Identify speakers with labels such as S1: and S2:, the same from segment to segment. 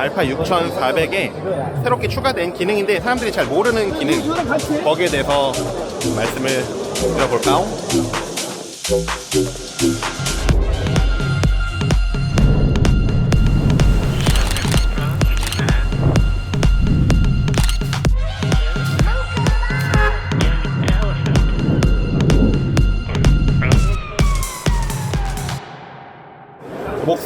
S1: 알파 6400에 새롭게 추가된 기능인데 사람들이 잘 모르는 기능 거기에 대해서 말씀을 드려볼까요?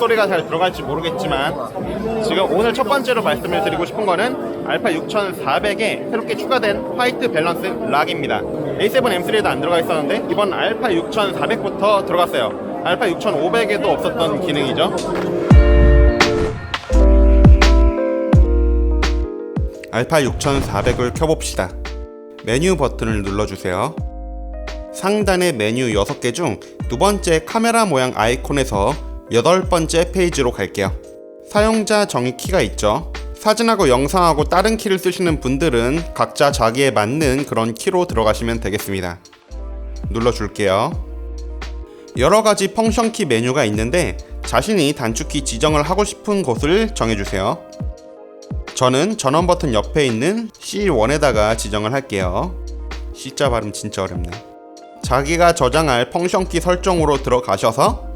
S1: 목소리가 잘 들어갈지 모르겠지만 지금 오늘 첫 번째로 말씀을 드리고 싶은 거는 알파 6400에 새롭게 추가된 화이트 밸런스 락입니다. A7M3에도 안 들어가 있었는데 이번 알파 6400부터 들어갔어요. 알파 6500에도 없었던 기능이죠. 알파 6400을 켜봅시다. 메뉴 버튼을 눌러주세요. 상단의 메뉴 6개 중 두 번째 카메라 모양 아이콘에서 여덟 번째 페이지로 갈게요. 사용자 정의 키가 있죠. 사진하고 영상하고 다른 키를 쓰시는 분들은 각자 자기에 맞는 그런 키로 들어가시면 되겠습니다. 눌러줄게요. 여러 가지 펑션 키 메뉴가 있는데 자신이 단축키 지정을 하고 싶은 곳을 정해주세요. 저는 전원 버튼 옆에 있는 C1에다가 지정을 할게요. C자 발음 진짜 어렵네. 자기가 저장할 펑션 키 설정으로 들어가셔서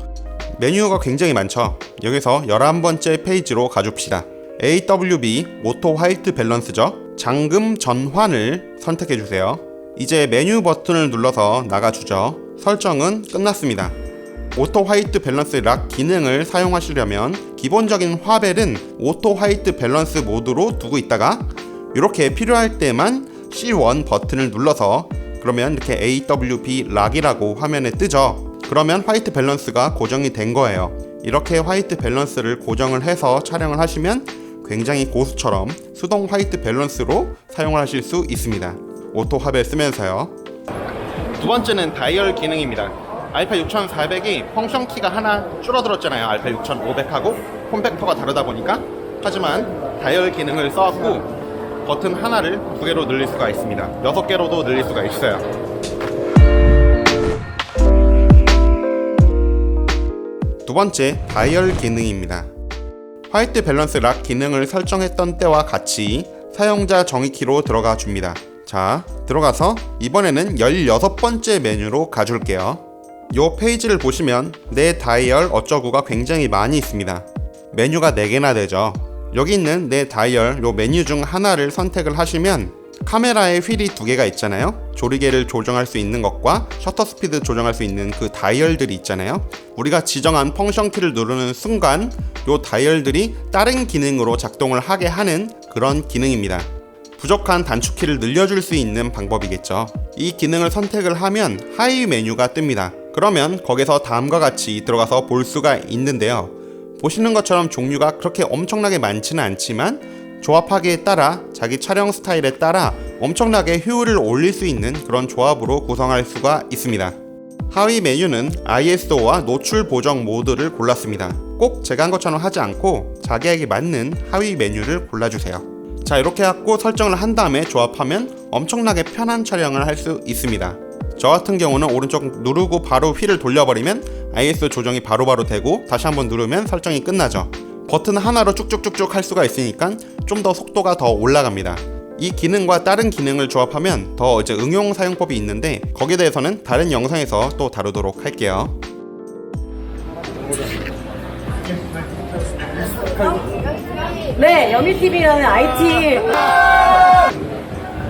S1: 메뉴가 굉장히 많죠. 여기서 11번째 페이지로 가줍시다. AWB 오토 화이트 밸런스죠. 잠금 전환을 선택해 주세요. 이제 메뉴 버튼을 눌러서 나가주죠. 설정은 끝났습니다. 오토 화이트 밸런스 락 기능을 사용하시려면 기본적인 화벨은 오토 화이트 밸런스 모드로 두고 있다가 이렇게 필요할 때만 C1 버튼을 눌러서 그러면 이렇게 AWB 락이라고 화면에 뜨죠. 그러면 화이트 밸런스가 고정이 된 거예요. 이렇게 화이트 밸런스를 고정을 해서 촬영을 하시면 굉장히 고수처럼 수동 화이트 밸런스로 사용을 하실 수 있습니다. 오토 화벨 쓰면서요. 두 번째는 다이얼 기능입니다. 알파 6400이 펑션 키가 하나 줄어들었잖아요. 알파 6500하고 폼팩터가 다르다 보니까. 하지만 다이얼 기능을 써갖고 버튼 하나를 두 개로 늘릴 수가 있습니다. 여섯 개로도 늘릴 수가 있어요. 두 번째, 다이얼 기능입니다. 화이트 밸런스 락 기능을 설정했던 때와 같이 사용자 정의키로 들어가 줍니다. 자, 들어가서 이번에는 16번째 메뉴로 가줄게요. 요 페이지를 보시면 내 다이얼 어쩌구가 굉장히 많이 있습니다. 메뉴가 4개나 되죠. 여기 있는 내 다이얼 요 메뉴 중 하나를 선택을 하시면 카메라에 휠이 두 개가 있잖아요. 조리개를 조정할 수 있는 것과 셔터 스피드 조정할 수 있는 그 다이얼들이 있잖아요. 우리가 지정한 펑션 키를 누르는 순간 요 다이얼들이 다른 기능으로 작동을 하게 하는 그런 기능입니다. 부족한 단축키를 늘려줄 수 있는 방법이겠죠. 이 기능을 선택을 하면 하위 메뉴가 뜹니다. 그러면 거기서 다음과 같이 들어가서 볼 수가 있는데요. 보시는 것처럼 종류가 그렇게 엄청나게 많지는 않지만 조합하기에 따라 자기 촬영 스타일에 따라 엄청나게 효율을 올릴 수 있는 그런 조합으로 구성할 수가 있습니다. 하위 메뉴는 ISO와 노출 보정 모드를 골랐습니다. 꼭 제가 한 것처럼 하지 않고 자기에게 맞는 하위 메뉴를 골라주세요. 자 이렇게 해갖고 설정을 한 다음에 조합하면 엄청나게 편한 촬영을 할 수 있습니다. 저 같은 경우는 오른쪽 누르고 바로 휠을 돌려버리면 ISO 조정이 바로바로 되고 다시 한번 누르면 설정이 끝나죠. 버튼 하나로 쭉쭉쭉쭉 할 수가 있으니까 좀 더 속도가 더 올라갑니다. 이 기능과 다른 기능을 조합하면 더 이제 응용 사용법이 있는데 거기에 대해서는 다른 영상에서 또 다루도록 할게요.
S2: 네, 여미TV라는 IT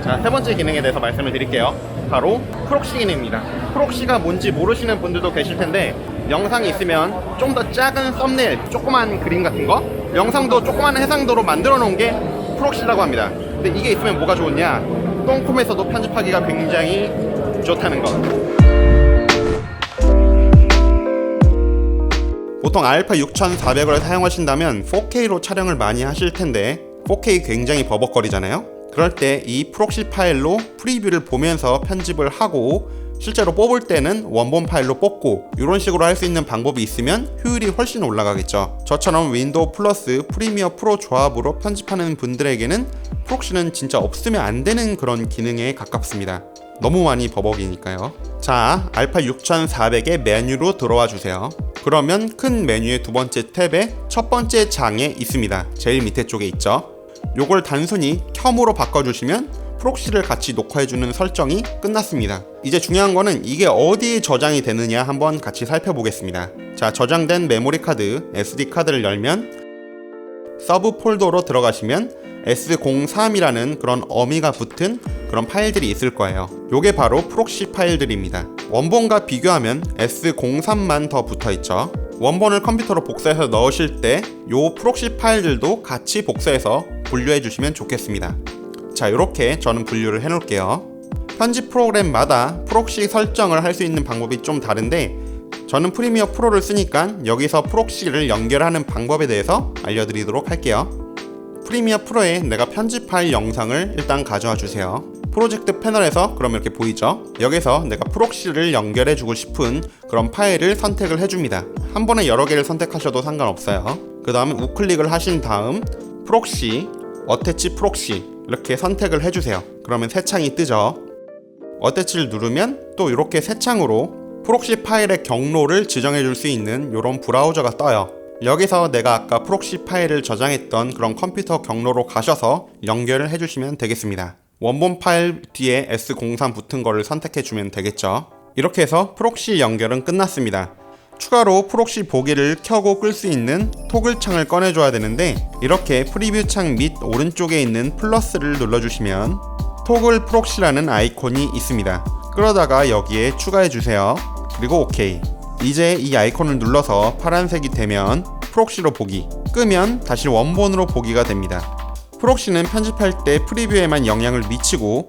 S1: 자, 세 번째 기능에 대해서 말씀을 드릴게요. 바로 프록시 기능입니다. 프록시가 뭔지 모르시는 분들도 계실 텐데 영상이 있으면 좀 더 작은 썸네일, 조그만 그림 같은 거 영상도 조그만 해상도로 만들어 놓은 게 프록시라고 합니다. 근데 이게 있으면 뭐가 좋냐? 똥콤에서도 편집하기가 굉장히 좋다는 거. 보통 알파 6400을 사용하신다면 4K로 촬영을 많이 하실 텐데 4K 굉장히 버벅거리잖아요. 그럴 때 이 프록시 파일로 프리뷰를 보면서 편집을 하고 실제로 뽑을 때는 원본 파일로 뽑고 이런 식으로 할 수 있는 방법이 있으면 효율이 훨씬 올라가겠죠. 저처럼 윈도우 플러스 프리미어 프로 조합으로 편집하는 분들에게는 프록시는 진짜 없으면 안 되는 그런 기능에 가깝습니다. 너무 많이 버벅이니까요. 자, 알파 6400의 메뉴로 들어와 주세요. 그러면 큰 메뉴의 두 번째 탭에 첫 번째 장에 있습니다. 제일 밑에 쪽에 있죠. 요걸 단순히 켬으로 바꿔주시면 프록시를 같이 녹화해주는 설정이 끝났습니다. 이제 중요한 거는 이게 어디에 저장이 되느냐 한번 같이 살펴보겠습니다. 자, 저장된 메모리 카드, SD 카드를 열면 서브 폴더로 들어가시면 S03이라는 그런 어미가 붙은 그런 파일들이 있을 거예요. 요게 바로 프록시 파일들입니다. 원본과 비교하면 S03만 더 붙어 있죠. 원본을 컴퓨터로 복사해서 넣으실 때 요 프록시 파일들도 같이 복사해서 분류해 주시면 좋겠습니다. 자, 이렇게 저는 분류를 해 놓을게요. 편집 프로그램마다 프록시 설정을 할 수 있는 방법이 좀 다른데 저는 프리미어 프로를 쓰니까 여기서 프록시를 연결하는 방법에 대해서 알려드리도록 할게요. 프리미어 프로에 내가 편집할 영상을 일단 가져와 주세요. 프로젝트 패널에서 그럼 이렇게 보이죠? 여기서 내가 프록시를 연결해 주고 싶은 그런 파일을 선택을 해줍니다. 한 번에 여러 개를 선택하셔도 상관없어요. 그 다음에 우클릭을 하신 다음 프록시, 어태치 프록시 이렇게 선택을 해주세요. 그러면 새 창이 뜨죠. 어태치를 누르면 또 이렇게 새 창으로 프록시 파일의 경로를 지정해 줄 수 있는 이런 브라우저가 떠요. 여기서 내가 아까 프록시 파일을 저장했던 그런 컴퓨터 경로로 가셔서 연결을 해주시면 되겠습니다. 원본 파일 뒤에 S03 붙은 거를 선택해 주면 되겠죠. 이렇게 해서 프록시 연결은 끝났습니다. 추가로 프록시 보기를 켜고 끌 수 있는 토글 창을 꺼내줘야 되는데 이렇게 프리뷰 창 밑 오른쪽에 있는 플러스를 눌러주시면 토글 프록시라는 아이콘이 있습니다. 끌어다가 여기에 추가해 주세요. 그리고 OK. 이제 이 아이콘을 눌러서 파란색이 되면 프록시로 보기, 끄면 다시 원본으로 보기가 됩니다. 프록시는 편집할 때 프리뷰에만 영향을 미치고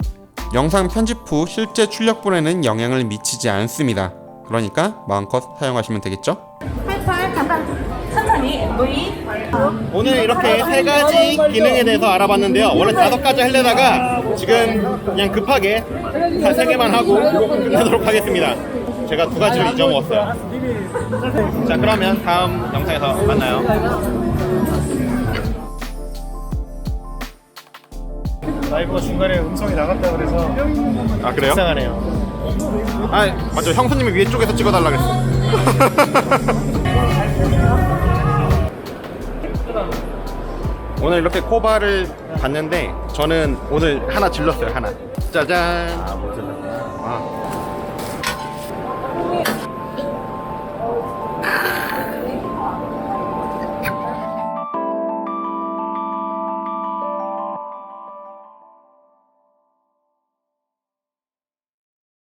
S1: 영상 편집 후 실제 출력분에는 영향을 미치지 않습니다. 그러니까 마음껏 사용하시면 되겠죠?
S2: 88 잠깐 천천히 MV
S1: 오늘 이렇게 세 가지 기능에 대해서 알아봤는데요. 원래 다섯 가지 하려다가 지금 그냥 급하게 한세 개만 하고 끝내도록 하겠습니다. 제가 두 가지를 잊어먹었어요. 자, 그러면 다음 영상에서 만나요.
S3: 라이브가 중간에 음성이 나갔다 그래서
S1: 아, 그래요?
S3: 이상하네요.
S1: 아, 맞죠. 형수님이 위에 쪽에서 찍어달라 그랬어. 오늘 이렇게 코바를 봤는데 저는 오늘 하나 질렀어요. 하나. 짜잔.
S3: 아, 뭐죠?